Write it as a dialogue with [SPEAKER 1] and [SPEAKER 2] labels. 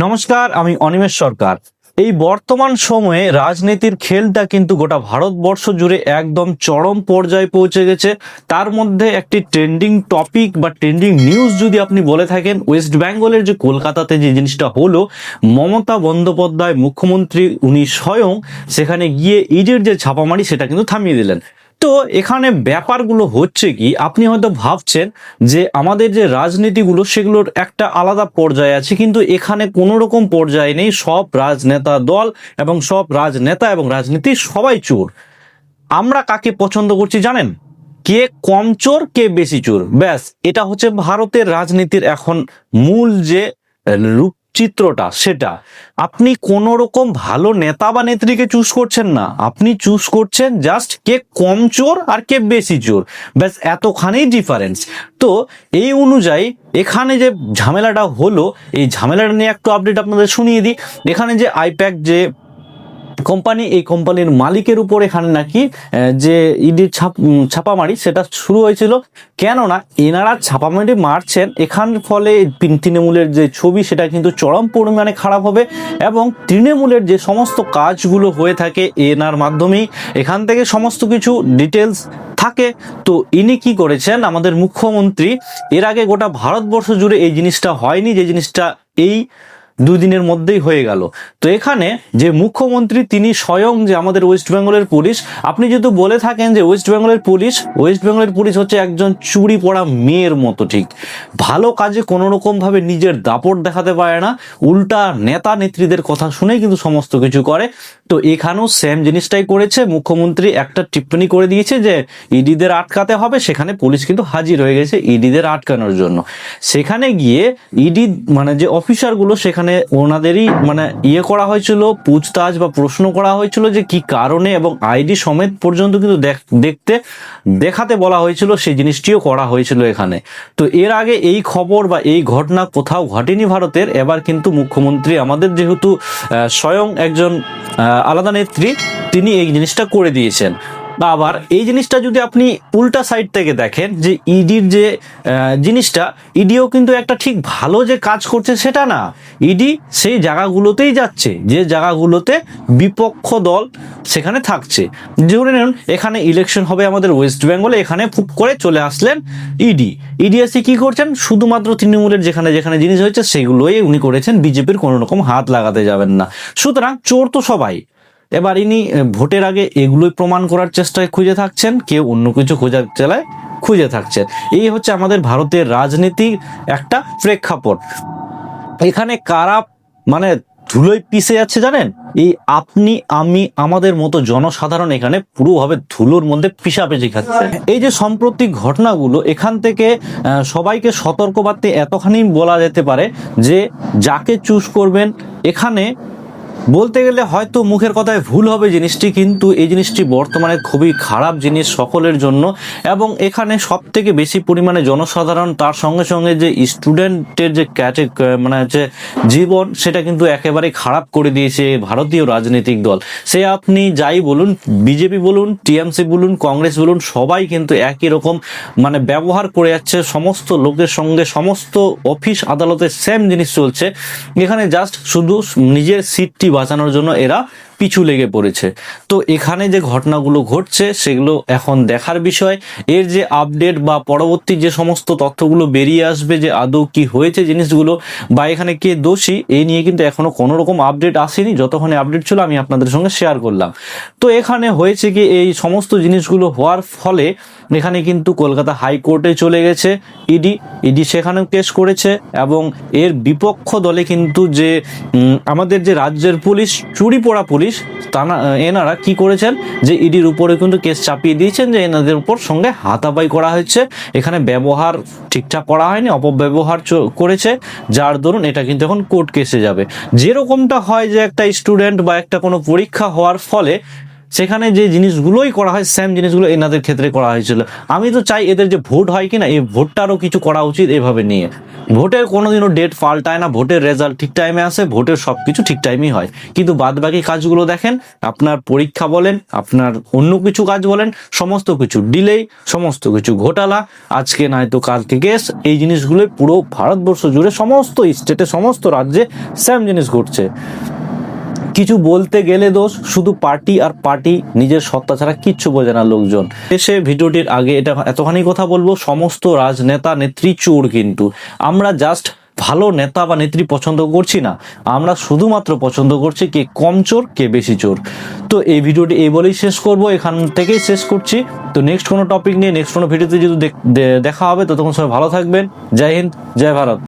[SPEAKER 1] নমস্কার, আমি অনিমেষ সরকার। এই বর্তমান সময়ে রাজনীতির খেলটা কিন্তু গোটা ভারতবর্ষ জুড়ে একদম চরম পর্যায়ে পৌঁছে গেছে। তার মধ্যে একটি ট্রেন্ডিং টপিক বা ট্রেন্ডিং নিউজ যদি আপনি বলে থাকেন ওয়েস্ট বেঙ্গলের যে কলকাতাতে যে জিনিসটা হলো, মমতা বন্দ্যোপাধ্যায় মুখ্যমন্ত্রী, উনি স্বয়ং সেখানে গিয়ে ইডির যে ছাপামারি, সেটা কিন্তু থামিয়ে দিলেন। তো এখানে ব্যাপারগুলো হচ্ছে কি, আপনি হয়তো ভাবছেন যে আমাদের যে রাজনীতিগুলো সেগুলোর একটা আলাদা পর্যায়ে আছে, কিন্তু এখানে কোনো রকম পর্যায়ে নেই। সব রাজনেতা দল এবং সব রাজনেতা এবং রাজনীতি সবাই চোর। আমরা কাকে পছন্দ করছি জানেন? কে কম চোর, কে বেশি চোর? ব্যাস, এটা হচ্ছে ভারতের রাজনীতির এখন মূল যে রূপ চিত্রটা, সেটা। আপনি কোন রকম ভালো নেতা বা নেত্রীকে চুজ করছেন না। আপনি চুজ করছেন জাস্ট কে কম চোর আর কে বেশি চোর। ব্যাস এতখানেই ডিফারেন্স তো এই অনুযায়ী এখানে যে ঝামেলাটা হলো, এই ঝামেলাটা নিয়ে একটু আপডেট আপনাদের শুনিয়ে দিই। এখানে যে আইপ্যাক যে কোম্পানি, এই কোম্পানির মালিকের উপর এখানে নাকি যে ইডির ছাপ ছাপামারি, সেটা শুরু হয়েছিল। কেননা, এনারা ছাপামারি মারছেন, এখান ফলে তৃণমূলের যে ছবি, সেটা কিন্তু চরম পরিমাণে খারাপ হবে এবং তৃণমূলের যে সমস্ত কাজগুলো হয়ে থাকে এনার মাধ্যমেই, এখান থেকে সমস্ত কিছু ডিটেলস থাকে। তো ইনি কি করেছেন, আমাদের মুখ্যমন্ত্রী, এর আগে গোটা ভারতবর্ষ জুড়ে এই জিনিসটা হয়নি, যে জিনিসটা এই দুদিনের মধ্যেই হয়ে গেল। তো এখানে যে মুখ্যমন্ত্রী, তিনি স্বয়ং যে আমাদের ওয়েস্ট বেঙ্গলের পুলিশ, আপনি যেহেতু বলে থাকেন যে ওয়েস্ট বেঙ্গলের পুলিশ, ওয়েস্ট বেঙ্গলের পুলিশ হচ্ছে একজন চুরি পড়া মেয়ের মতো ঠিক। ভালো কাজে কোনো রকম ভাবে নিজের দাপট দেখাতে পারে না, উল্টা নেতা নেত্রীদের কথা শুনেই কিন্তু সমস্ত কিছু করে। তো এখানেও সেম জিনিসটাই করেছে, মুখ্যমন্ত্রী একটা টিপ্পনি করে দিয়েছে যে ইডিদের আটকাতে হবে, সেখানে পুলিশ কিন্তু হাজির হয়ে গেছে ইডিদের আটকানোর জন্য। সেখানে গিয়ে ইডি মানে যে অফিসারগুলো সেখানে ওনাদেরই মানে ইয়ে করা হয়েছিল, পুছতাছ বা প্রশ্ন করা হয়েছিল যে কি কারণে এবং আইডি সমেত পর্যন্ত কিন্তু দেখ- দেখতে, দেখাতে বলা হয়েছিল সেই জিনিসটিও করা হয়েছিল এখানে। তো এর আগে এই খবর বা এই ঘটনা কোথাও ঘটেনি ভারতের, এবার কিন্তু মুখ্যমন্ত্রী আমাদের যেহেতু স্বয়ং একজন আলাদা নেত্রী, তিনি এই জিনিসটা করে দিয়েছেন। আবার এই জিনিসটা যদি আপনি উল্টা সাইড থেকে দেখেন যে ইডির যে জিনিসটা ইডিও কিন্তু একটা ঠিক ভালো যে কাজ করছে সেটা না। ইডি সেই জায়গাগুলোতেই যাচ্ছে, যে জায়গাগুলোতে বিপক্ষ দল সেখানে থাকছে। ধরে নিন, এখানে ইলেকশন হবে আমাদের ওয়েস্ট বেঙ্গলে এখানে ফুক করে চলে আসলেন ইডি ইডি এসে কি করছেন? শুধুমাত্র তৃণমূলের যেখানে যেখানে জিনিস হয়েছে, সেগুলোই উনি করেছেন। বিজেপির কোনো রকম হাত লাগাতে যাবেন না। সুতরাং চোর তো সবাই। এবার ইনি ভোটের আগে এগুলোই প্রমাণ করার চেষ্টায় খুঁজে থাকছেন, কেউ অন্য কিছু খোঁজার চেলায় খুঁজে থাকছেন। এই হচ্ছে আমাদের ভারতের রাজনীতির একটা প্রেক্ষাপট। এখানে কারা মানে ধুলোয় পিষে যাচ্ছে জানেন? এই আপনি, আমি, আমাদের মতো জনসাধারণ এখানে পুরোভাবে ধুলোর মধ্যে পিষাপিষি খাচ্ছে। এই যে সাম্প্রতিক ঘটনাগুলো, এখান থেকে সবাইকে সতর্কবার্তা এতখানি বলা যেতে পারে যে, যাকে চুজ করবেন, এখানে বলতে গেলে হয়তো মুখের কথায় ভুল হবে জিনিসটি, কিন্তু এই জিনিসটি বর্তমানে খুবই খারাপ জিনিস সকলের জন্য। এবং এখানে সব থেকে বেশি পরিমাণে জনসাধারণ তার সঙ্গে সঙ্গে যে স্টুডেন্টের যে ক্যাটে মানে হচ্ছে জীবন, সেটা কিন্তু একেবারে খারাপ করে দিয়েছে ভারতীয় রাজনৈতিক দল। সে আপনি যাই বলুন, বিজেপি বলুন, টিএমসি বলুন, কংগ্রেস বলুন, সবাই কিন্তু একই রকম মানে ব্যবহার করে যাচ্ছে, সমস্ত লোকের সঙ্গে সমস্ত অফিস আদালতে সেম জিনিস চলছে। এখানে জাস্ট শুধু নিজের সিটটি বাঁচানোর জন্য এরা পিছু লেগে পড়েছে। তো এখানে যে ঘটনাগুলো ঘটছে, সেগুলো এখন দেখার বিষয়। এর যে আপডেট বা পরবর্তী যে সমস্ত তথ্যগুলো বেরিয়ে আসবে, যে আদৌ কি হয়েছে জিনিসগুলো বা এখানে কে দোষী এই নিয়ে কিন্তু এখনও কোনো রকম আপডেট আসেনি। যতক্ষণে আপডেট ছিল, আমি আপনাদের সঙ্গে শেয়ার করলাম। তো এখানে হয়েছে কি, এই সমস্ত জিনিসগুলো হওয়ার ফলে এখানে কিন্তু কলকাতা হাইকোর্টে চলে গেছে ইডি। ইডি সেখানেও কেস করেছে এবং এর বিপক্ষ দলে কিন্তু যে আমাদের যে রাজ্যের পুলিশ, চুরি পড়া পুলিশ তারা এনারা কি করেছেন? যে ইডির উপরে কিন্তু কেস চাপিয়ে দিয়েছেন যে এনাদের উপর সঙ্গে হাতাপাই করা হয়েছে। এখানে ব্যবহার ঠিকঠাক করা হয়নি, অপব্যবহার করেছে। যার দরুন এটা কিন্তু এখন কোর্ট কেসে যাবে। যেরকমটা হয় যে একটা স্টুডেন্ট বা একটা কোনো পরীক্ষা হওয়ার ফলে সেখানে যে জিনিসগুলোই করা হয় সেম জিনিসগুলো এনাদের ক্ষেত্রে করা হয়েছিল। আমি তো চাই এদের যে ভোট হয় কিনা, এই ভোটটারও কিছু করা উচিত এভাবে নিয়ে। ভোটের কোনোদিনও ডেট পাল্টায় না, ভোটের রেজাল্ট ঠিক টাইমে আসে, ভোটের সব কিছু ঠিক টাইমেই হয়। কিন্তু বাদ বাকি কাজগুলো দেখেন, আপনার পরীক্ষা বলেন, আপনার অন্য কিছু কাজ বলেন, সমস্ত কিছু ডিলেই সমস্ত কিছু ঘোটালা, আজকে নয়তো কালকে কেস এই জিনিসগুলো পুরো ভারতবর্ষ জুড়ে সমস্ত স্টেটে সমস্ত রাজ্যে সেম জিনিস ঘটছে। কিছু বলতে গেলে দোষ, শুধু পার্টি আর পার্টি নিজের সত্তা ছাড়া কিচ্ছু বোঝে না লোকজন। এসে ভিডিওটির আগে এটা এতখানি কথা বলব, সমস্ত রাজনেতা নেত্রী চোর কিন্তু। আমরা জাস্ট ভালো নেতা বা নেত্রী পছন্দ করছি না। আমরা শুধুমাত্র পছন্দ করছি কে কম চোর, কে বেশি চোর। তো এই ভিডিওটি এই বলেই শেষ করব, এখান থেকেই শেষ করছি। তো নেক্সট কোনো টপিক নিয়ে নেক্সট কোনো ভিডিওতে যদি দেখ- হবে তো তখন সবাই ভালো থাকবেন। জয় হিন্দ, জয় ভারত।